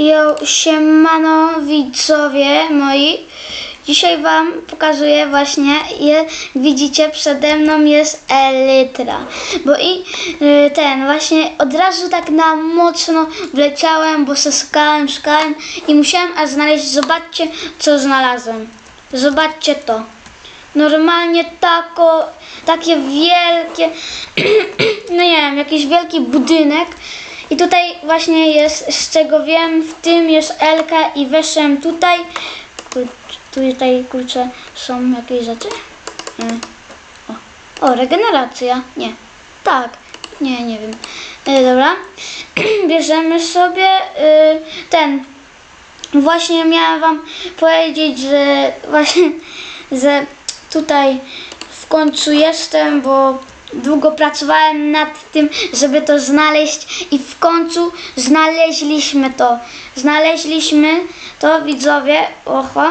Jo, siemano widzowie moi. Dzisiaj wam pokazuję właśnie, je, widzicie przede mną jest Elytra. Bo i y, ten właśnie od razu tak na mocno wleciałem, bo se szukałem, szukałem i musiałem aż znaleźć, zobaczcie co znalazłem. Zobaczcie to. Normalnie tako, takie wielkie, no nie wiem, jakiś wielki budynek. I tutaj właśnie jest, z czego wiem, w tym jest Elka i weszłem tutaj. Tutaj, kurczę, są jakieś rzeczy. O, o regeneracja. Nie. Tak. Nie, nie wiem. E, dobra. Bierzemy sobie y, ten. Właśnie miałam wam powiedzieć, że właśnie, że tutaj w końcu jestem, bo długo pracowałem nad tym, żeby to znaleźć i w końcu znaleźliśmy to. Znaleźliśmy to, widzowie, oho,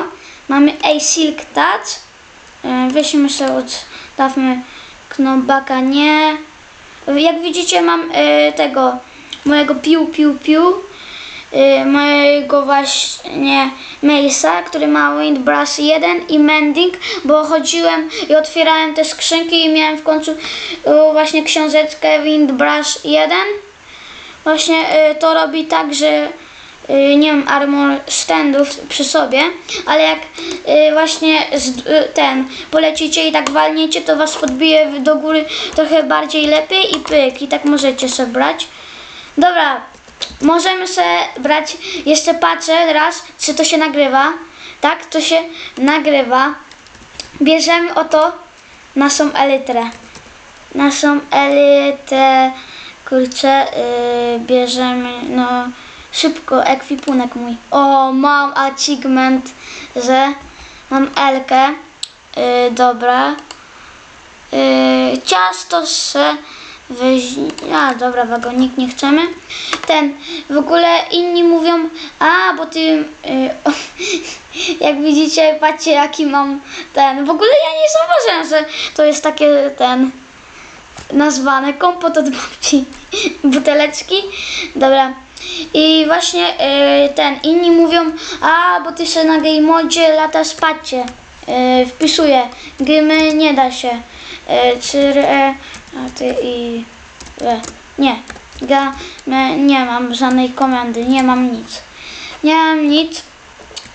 mamy A Silk Touch. E, Weźmy sobie, odstawmy knobaka, nie. Jak widzicie mam e, tego, mojego piu, piu, piu y, mojego właśnie Mace'a, który ma Windbrush 1 i Mending, bo chodziłem i otwierałem te skrzynki i miałem w końcu y, właśnie książeczkę Windbrush 1. Właśnie y, to robi tak, że y, nie mam armor standów przy sobie, ale jak y, właśnie y, ten polecicie i tak walniecie, to was podbije do góry trochę bardziej lepiej i pyk, i tak możecie sobie brać. Dobra, możemy sobie brać, jeszcze patrzę raz, czy to się nagrywa. Tak, to się nagrywa. Bierzemy oto naszą elytrę. Naszą elytrę, kurczę, yy, bierzemy, no szybko, ekwipunek mój. O, mam achievement, że mam Elkę. Yy, dobra. Yy, ciasto se weź... A, dobra, wagonik nie chcemy. Ten, w ogóle inni mówią, a, bo ty, yy, jak widzicie, patrzcie jaki mam ten. W ogóle ja nie zauważyłem, że to jest takie, ten, nazwane kompot od babci, buteleczki. Dobra. I właśnie yy, ten, inni mówią, a, bo ty się na game lata spacie. Yy, wpisuję, gry nie da się. Yy, czy e, a ty i e, nie, me, nie mam żadnej komendy, nie mam nic. Nie mam nic.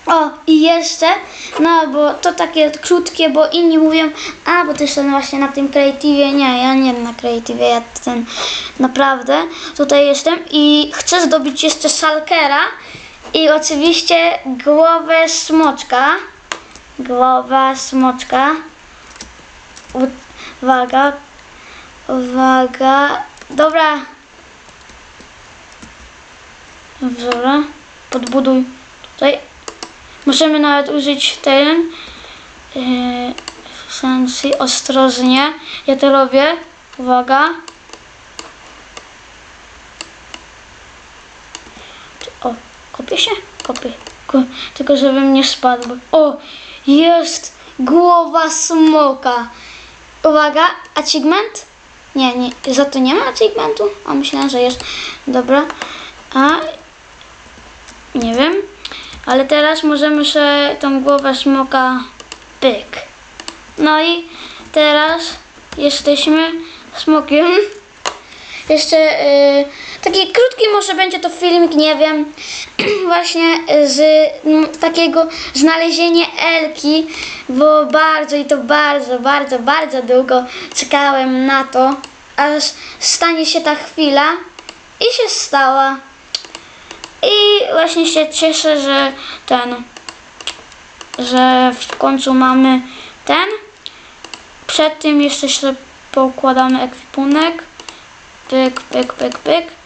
O, i jeszcze, no bo to takie krótkie, bo inni mówią, a bo ty jeszcze właśnie na tym kreatywie, nie, ja nie na kreatywie, ja ten naprawdę tutaj jestem i chcę zdobyć jeszcze salkera i oczywiście głowę smoczka, głowa smoczka, uwaga, uwaga, dobra, dobra, podbuduj tutaj. Możemy nawet użyć ten yy, sensi ostrożnie. Ja to robię. Uwaga. O, kopię się? Kopię. Ko tylko żebym nie spadł. O, jest głowa smoka. Uwaga, achievement? Nie, nie, za to nie ma achievementu? A myślałem, że jest. Dobra. A nie wiem. Ale teraz możemy sobie tą głowę smoka pyk. No i teraz jesteśmy smokiem. Jeszcze y, taki krótki może będzie to filmik, nie wiem, właśnie z m, takiego znalezienia Elki, bo bardzo i to bardzo, bardzo, bardzo długo czekałem na to, aż stanie się ta chwila i się stała. I właśnie się cieszę, że ten, że w końcu mamy ten. Przed tym jeszcze sobie poukładamy ekwipunek. Pyk, pyk, pyk, pyk.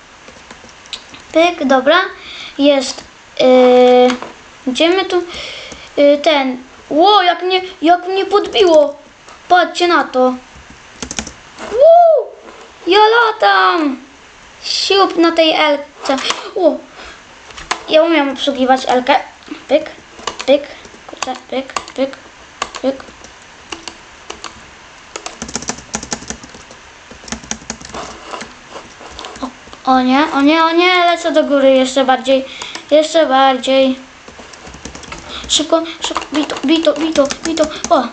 Pyk, dobra. Jest. Yy, gdzie my tu? Yy, ten. Ło, jak mnie, jak mnie podbiło. Patrzcie na to. Woo! Ja latam. Siup na tej elce. O, ja umiem obsługiwać Elkę. Pyk, pyk, kurczę, pyk, pyk, pyk. O, nie, o nie, o nie, lecę do góry jeszcze bardziej. Jeszcze bardziej. Szybko, szybko, bito, bito, bito, bito. O!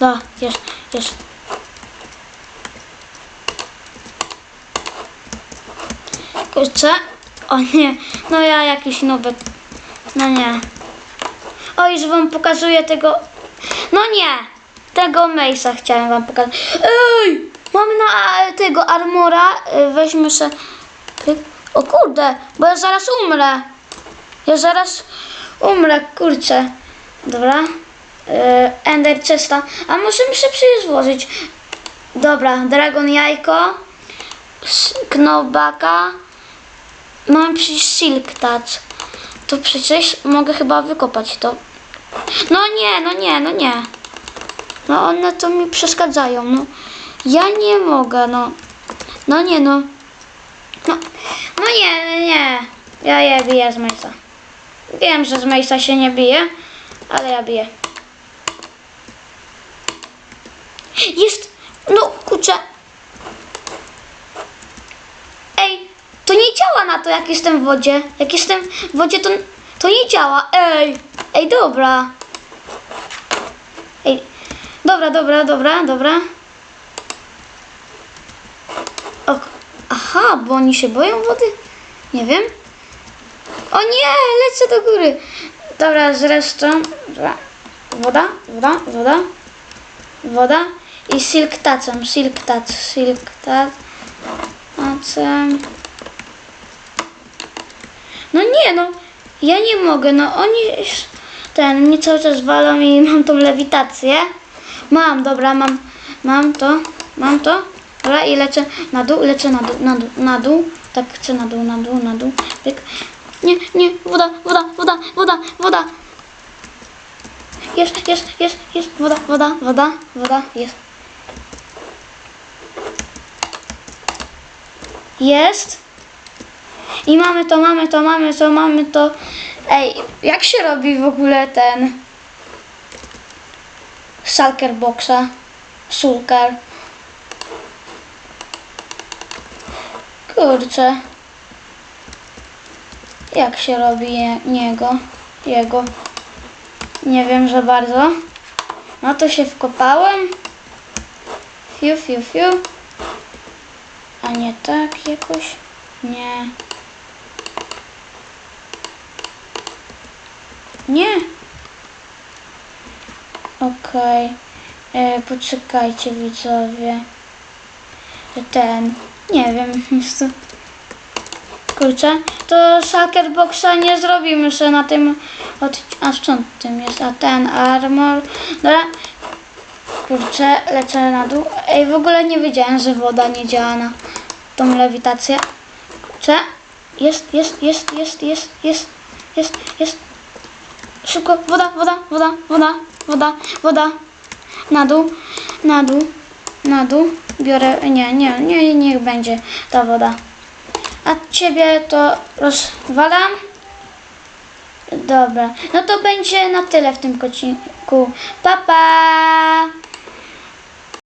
Da, jest, jest. Kurczę. O nie, no ja jakiś nubek. No nie. O, już wam pokazuję tego. No nie! Tego Mace'a chciałem wam pokazać. Ej! Mamy na tego armora. E, Weźmy pyk. O kurde, bo ja zaraz umrę. Ja zaraz umrę, kurczę. Dobra. E, Ender chesta. A możemy się przecież złożyć. Dobra, Dragon Jajko. Knobaka. Mam przecież Silk Touch. To przecież mogę chyba wykopać to. No nie, no nie, no nie. No one to mi przeszkadzają, no. Ja nie mogę, no. No nie, no. No, no nie, nie. Ja je biję z Mejsa. Wiem, że z Mejsa się nie bije, ale ja biję. Jest! No, kurczę. Ej, to nie działa na to, jak jestem w wodzie. Jak jestem w wodzie, to, to nie działa. Ej, ej, dobra. Ej, dobra, dobra, dobra, dobra. O, aha, bo oni się boją wody? Nie wiem. O nie, lecę do góry. Dobra, zresztą. Woda, woda, woda. Woda. I silk touchem, silk touch, silk. Touchem. No nie, no. Ja nie mogę, no oni ten mnie cały czas walą i mam tą lewitację. Mam, dobra, mam, mam to, mam to. Dobra, i lecę na dół, lecę na dół, na dół, na dół. Tak, chcę na dół, na dół, na dół. Pyk. Nie, nie, woda, woda, woda, woda, woda. Jest, jest, jest, jest, woda, woda, woda, woda, jest. Jest. I mamy to, mamy to, mamy to, mamy to. Ej, jak się robi w ogóle ten Shulker Boxa? Shulker. Kurczę. Jak się robi je, niego? Jego. Nie wiem za bardzo. No to się wkopałem. Fiu, fiu, fiu. A nie tak jakoś? Nie. Nie. Okej. E, Poczekajcie widzowie. Ten. Nie wiem. to- Kurczę. To Shulker Boxa nie zrobimy sobie na tym. Od... A stąd tym jest. A ten armor. Dobra. Kurczę, lecę na dół. Ej, w ogóle nie wiedziałem, że woda nie działa na tą lewitację. Kurczę. Jest, jest, jest, jest, jest, jest, jest, jest. Szybko, woda, woda, woda, woda, woda, woda. Na dół, na dół, na dół. Biorę, nie, nie, nie, niech będzie ta woda. A ciebie to rozwalam. Dobra, no to będzie na tyle w tym odcinku. Pa, pa!